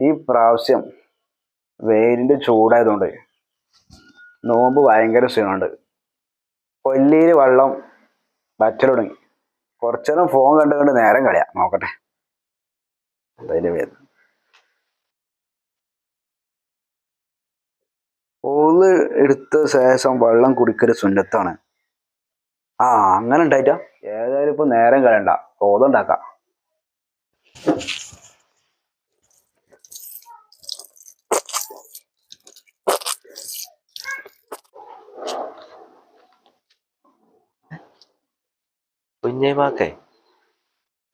ഈ പ്രാവശ്യം വെയിലിന്റെ ചൂടായതുകൊണ്ട് നോമ്പ് ഭയങ്കര ക്ഷീണമുണ്ട്. കൊല്ലിയിൽ വെള്ളം വറ്റൽ തുടങ്ങി. കുറച്ചേരം ഫോൺ കണ്ട് കണ്ട് നേരം കളയാ. നോക്കട്ടെ. അതിന്റെ പേര് ഓൾ എടുത്ത ശേഷം വെള്ളം കുടിക്കൽ സുന്നത്താണ്. ആ അങ്ങനെ ഉണ്ടായിട്ടാ? ഏതായാലും ഇപ്പൊ നേരം കളയണ്ട. ഓതുണ്ടാക്കാം കുഞ്ഞേമാക്കേ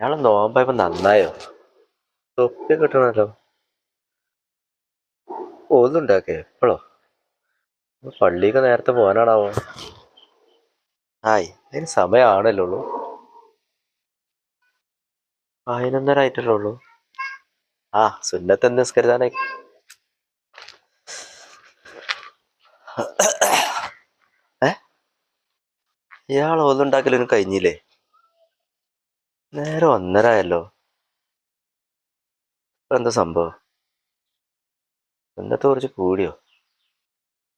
ഞങ്ങൾ നോമ്പായപ്പോ നന്നായോ? തൊപ്പി കിട്ടണല്ലോ. ഒന്നുണ്ടാക്കെ എപ്പോഴോ പള്ളിക്ക് നേരത്തെ പോകാനാണാവോ? ആയി അതിന് സമയമാണല്ലോ ഉള്ളൂ. പതിനൊന്നര ആയിട്ടല്ലേ ഉള്ളൂ. ആ സുന്നത്തെ നിസ്കരിതാനായി ഏ? ഇയാൾ ഒന്നുണ്ടാക്കലൊന്നും കഴിഞ്ഞില്ലേ? നേരെ ഒന്നര ആയല്ലോ ഇപ്പൊ എന്താ സംഭവം? ഇന്നത്തെ കുറച്ച് കൂടിയോ?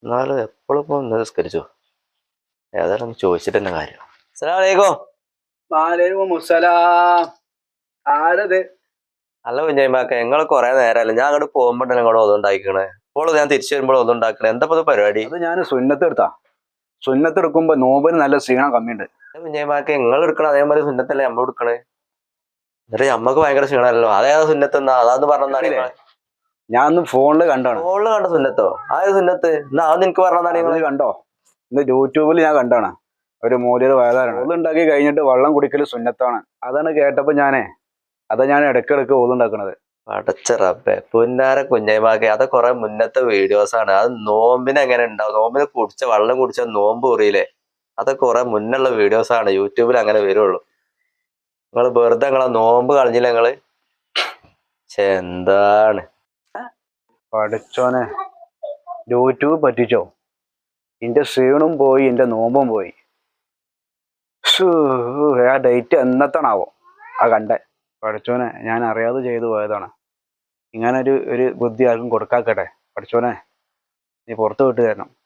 എന്നാലും എപ്പോഴും ഒന്ന് നിസ്കരിച്ചോ? ഏതായാലും ചോദിച്ചിട്ട് തന്നെ കാര്യം. ആരത്? അല്ല കുഞ്ഞായ്മാക്ക ഞങ്ങൾ കൊറേ നേരമല്ല ഞാൻ അങ്ങോട്ട് പോകുമ്പോഴല്ലേ നിങ്ങളോട് ഉണ്ടാക്കണേ ഇപ്പോൾ ഞാൻ തിരിച്ചു വരുമ്പോൾ ഒന്നുണ്ടാക്കണേ എന്താ പരിപാടി? അത് ഞാൻ സുന്നത്ത് എടുത്താ. സുന്നത്ത് എടുക്കുമ്പോ നോമ്പിന് നല്ല ക്ഷീണം കമ്മിയുണ്ട്. കുഞ്ഞായ്മാക്ക നിങ്ങൾ എടുക്കണം അതേമാതിരി സുന്നത്തല്ലേ നമ്മൾ എടുക്കണേ? എന്നിട്ട് നമ്മക്ക് ഭയങ്കര ക്ഷീണമല്ലോ അതേതാ സുന്നത്ത് എന്നാ? അതാന്ന് പറഞ്ഞാൽ ഞാൻ ഒന്ന് ഫോണിൽ കണ്ടാണ്. ഫോണിൽ കണ്ട സുന്നത്തോ? ആയത് സുന്നത്ത്? എന്നാ അത് നിനക്ക് പറഞ്ഞാൽ കണ്ടോ? ഇന്ന് യൂട്യൂബിൽ ഞാൻ കണ്ടാണ്. ഒരു മൂല്യർ വയതാരാണ് ഓതുണ്ടാക്കി കഴിഞ്ഞിട്ട് വെള്ളം കുടിക്കൽ സുന്നത്താണ്. അതാണ് കേട്ടപ്പോ ഞാനേ അതാ ഞാൻ ഇടക്കിടക്ക് ഓതുണ്ടാക്കണത് അടച്ച റബ്ബെ പുന്നാര കുഞ്ഞൈമാക്കെ. അത് കുറെ മുന്നത്തെ വീഡിയോസ് ആണ് അത് നോമ്പിനെങ്ങനെ ഉണ്ടാവും? നോമ്പിനെ കുടിച്ച വെള്ളം കുടിച്ച നോമ്പ് കുറിയില്ലേ അത് കുറെ മുന്നുള്ള വീഡിയോസ് ആണ്. യൂട്യൂബിൽ അങ്ങനെ വരുള്ളൂ. നിങ്ങൾ വെറുതെ നിങ്ങളെ നോമ്പ് കളഞ്ഞില്ല നിങ്ങൾ? എന്താണ്? പഠിച്ചോനെ. യൂട്യൂബ് പറ്റിച്ചോ? എന്റെ ക്ഷീണും പോയി എന്റെ നോമ്പും പോയി. ആ ഡേറ്റ് എന്നത്താണാവോ? ആ കണ്ടേ. പഠിച്ചോനെ ഞാൻ അറിയാതെ ചെയ്തു പോയതാണ്. ഇങ്ങനെ ഒരു ഒരു ബുദ്ധി ആർക്കും കൊടുക്കാക്കട്ടെ. പഠിച്ചോനെ നീ പുറത്ത് വിട്ട് തരണം.